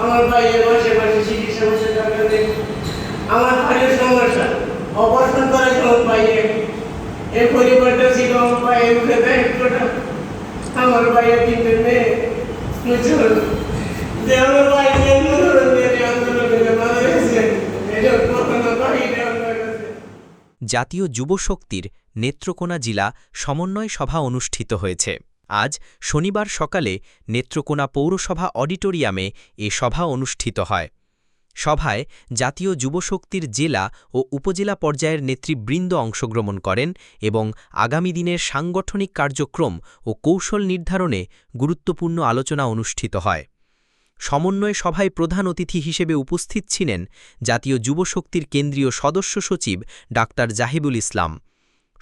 আমার ভাইয়ের মাসে মাসে চিকিৎসা বসে নেই আমার ভাইয়ের সমস্যা। অপারেশন করে আমার ভাইয়ে। এই পরিবারটা ছিল আমার ভাইয়ের মুখে দায়িত্বটা। আমার ভাইয়ের তিনটে মেয়ে। বুঝুন যে আমার ভাইকে আন্দোলন দিয়ে আন্দোলনে মারা গেছে এটা কখনো ভাইরে আমার কাছে জাতীয় যুবশক্তির নেত্রকোনা জেলা সমন্বয় সভা অনুষ্ঠিত হয়েছে। আজ শনিবার সকালে নেত্রকোনা পৌরসভা অডিটোরিয়ামে এ সভা অনুষ্ঠিত হয়। সভায় জাতীয় যুবশক্তির জেলা ও উপজেলা পর্যায়ের নেতৃবৃন্দ অংশগ্রহণ করেন এবং আগামী দিনের সাংগঠনিক কার্যক্রম ও কৌশল নির্ধারণে গুরুত্বপূর্ণ আলোচনা অনুষ্ঠিত হয়। সমন্বয় সভায় প্রধান অতিথি হিসেবে উপস্থিত ছিলেন জাতীয় যুবশক্তির কেন্দ্রীয় সদস্য সচিব ডাক্তার জাহিবুল ইসলাম।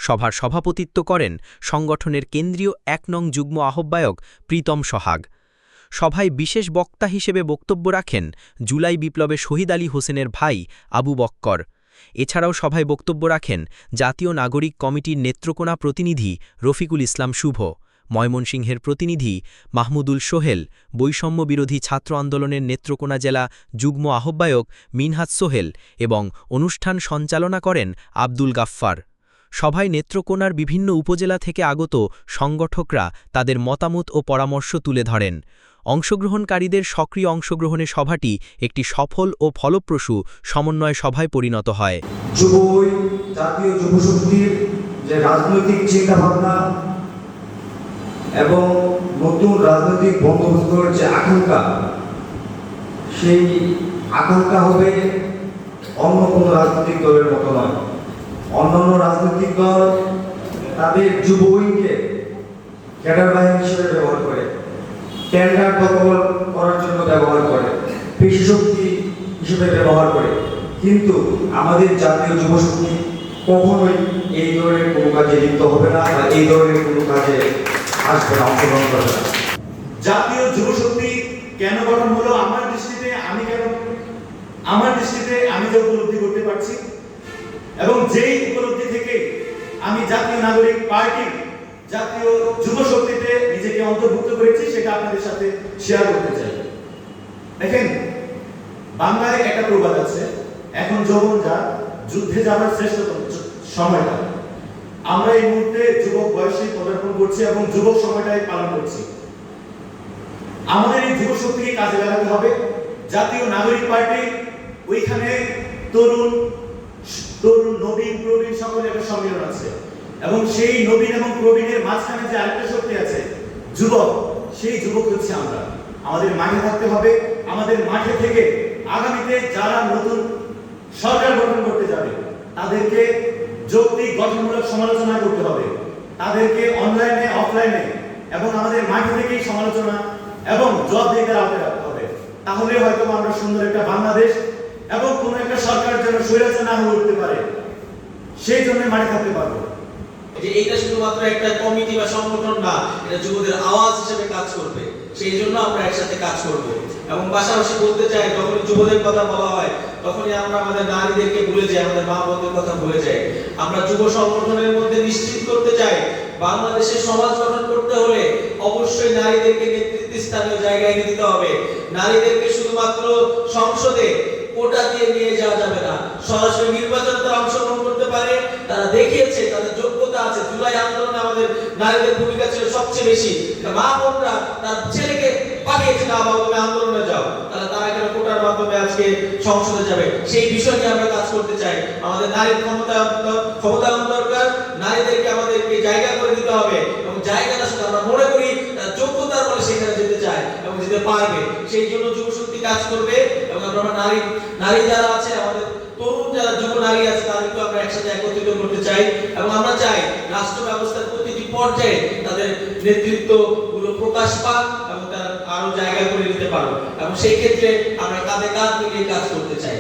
সভার সভাপতিত্ব করেন সংগঠনের কেন্দ্রীয় এক নং যুগ্ম আহ্বায়ক প্রীতম সহাগ। সভায় বিশেষ বক্তা হিসেবে বক্তব্য রাখেন জুলাই বিপ্লবে শহীদ আলী হোসেনের ভাই আবু বক্কর। এছাড়াও সভায় বক্তব্য রাখেন জাতীয় নাগরিক কমিটির নেত্রকোনা প্রতিনিধি রফিকুল ইসলাম শুভ, ময়মনসিংহের প্রতিনিধি মাহমুদুল সোহেল, বৈষম্য বিরোধী ছাত্র আন্দোলনের নেত্রকোনা জেলা যুগ্ম আহ্বায়ক মিনহাজ সোহেল এবং অনুষ্ঠান সঞ্চালনা করেন আব্দুল গাফফার। সভায় নেত্রকোনার বিভিন্ন উপজেলা থেকে আগত সংগঠকরা তাদের মতামত ও পরামর্শ তুলে ধরেন। অংশগ্রহণকারীদের সক্রিয় অংশগ্রহণে সভাটি একটি সফল ও ফলপ্রসূ সমন্বয় সভায় পরিণত হয়। জাতীয় যুবশক্তির যে রাজনৈতিক চিন্তাভাবনা এবং নতুন রাজনৈতিক বন্দোবস্তর যে আকাঙ্ক্ষা, সেই আকাঙ্ক্ষা হবে অন্য কোনো রাজনৈতিক দলের মতো নয়। অন্যান্য রাজনৈতিক দল তাদের যুবইকে ক্যাডার বাহিনী হিসেবে ব্যবহার করে টেন্ডার দখল করার জন্য ব্যবহার করে, পেশি শক্তি হিসেবে ব্যবহার করে। কিন্তু আমাদের জাতীয় যুবশক্তি কখনোই এই ধরনের কোনো কাজে লিপ্ত হবে না বা এই ধরনের কোনো কাজে আসবে না, অংশগ্রহণ করবে না। জাতীয় যুবশক্তি কেন গঠন হলো? আমার দৃষ্টিতে আমি কেন আমার দৃষ্টিতে আমি যে উপলব্ধি করতে পারছি এবং যেই উপলব্ধি থেকে আমি জাতীয় নাগরিক পার্টি, জাতীয় যুবশক্তিতে নিজেকে অন্তর্ভুক্ত করেছি, সেটা আপনাদের সাথে শেয়ার করতে চাই। দেখেন, বাংলায় একটা প্রবাদ আছে, এখন যৌবন যা যুদ্ধে যাওয়ার শ্রেষ্ঠতম সময়টা। আমরা এই মুহূর্তে যুবক বয়সে পদার্পণ করছি এবং যুবক সময়টাই পালন করছি। আমাদের এই যুব শক্তিকে কাজে লাগাতে হবে। জাতীয় নাগরিক পার্টি, ওইখানে তরুণ তরুণ নবীন, প্রবীণ সকলের একটা সম্মেলন আছে। এবং সেই নবীন এবং প্রবীণের মাঝখানে যে আরেকটা শক্তি আছে, যুবক, সেই যুবক হচ্ছে আমরা। আমাদের মাঠে থাকতে হবে, আমাদের মাঠে থেকে আগামীতে যারা নতুন সরকার গঠন করতে যাবে, তাদেরকে যৌক্তিক গঠনমূলক সমালোচনা করতে হবে। তাদেরকে অনলাইনে অফলাইনে এবং আমাদের মাঠে থেকেই সমালোচনা এবং জবাবদিহিতার আওতায় রাখতে হবে। তাহলে হয়তো আমরা সুন্দর একটা বাংলাদেশ এবং কোন একটা সরকার যেন স্বৈরাচার না হয়ে উঠতে পারে, সেই জন্য মাঠে থাকতে পারব। যে এইটা শুধুমাত্র একটা কমিটি বা সংগঠন না, এটা যুবদের আওয়াজ হিসেবে কাজ করবে। সেই জন্য আমরা একসাথে কাজ করব। এবং পাশাপাশি বলতে চাই যখন যুবদের কথা বলা হয়, তখনই আমরা আমাদের নারীদেরকে ভুলে যাই, আমাদের মা বোনদের কথা ভুলে যাই। আমরা যুব সংগঠনের মধ্যে নিশ্চিত করতে চাই, বাংলাদেশের সমাজ গঠন করতে হলে অবশ্যই নারীদেরকে নেতৃত্ব স্থানীয় জায়গায় দিতে হবে। নারীদেরকে শুধুমাত্র সংসদে কোটা দিয়ে নিয়ে যাওয়া যাবে না। সরাসরি নির্বাচন তারা অংশগ্রহণ করতে পারে। তারা দেখিয়েছে, তাদের যোগ্যতা আছে। জুলাই আন্দোলনে আমাদের নারীদের ভূমিকা ছিল সবচেয়ে বেশি। মা বোনরা, তার ছেলেকে পাঠিয়েছে না, বাবা তুমি আন্দোলনে যাও। তাহলে তারা কেন কোটার মাধ্যমে আজকে সংসদে যাবে? সেই বিষয় নিয়ে আমরা কাজ করতে চাই। আমাদের নারীর ক্ষমতা ক্ষমতায়ন দরকার। নারীদেরকে আমাদেরকে জায়গা করে দিতে হবে। এবং জায়গাটা শুধু আমরা মনে করি যোগ্যতার বলে সেখানে যেতে চায় এবং যেতে পারবে। সেই জন্য যুবশক্তি কাজ করবে। এবং আমরা নারী নারী যারা আছে, আমাদের তরুণ যারা, যুব নারী আছে, তাদেরকে আমরা একসাথে একত্রিত করতে চাই এবং আমরা চাই রাষ্ট্র ব্যবস্থার প্রতিটি পর্যায়ে তাদের নেতৃত্বগুলো প্রকাশ পাক এবং তারা আরও জায়গা করে নিতে পারো এবং সেই ক্ষেত্রে আমরা কাঁধে কাঁধ মিলিয়ে কাজ করতে চাই।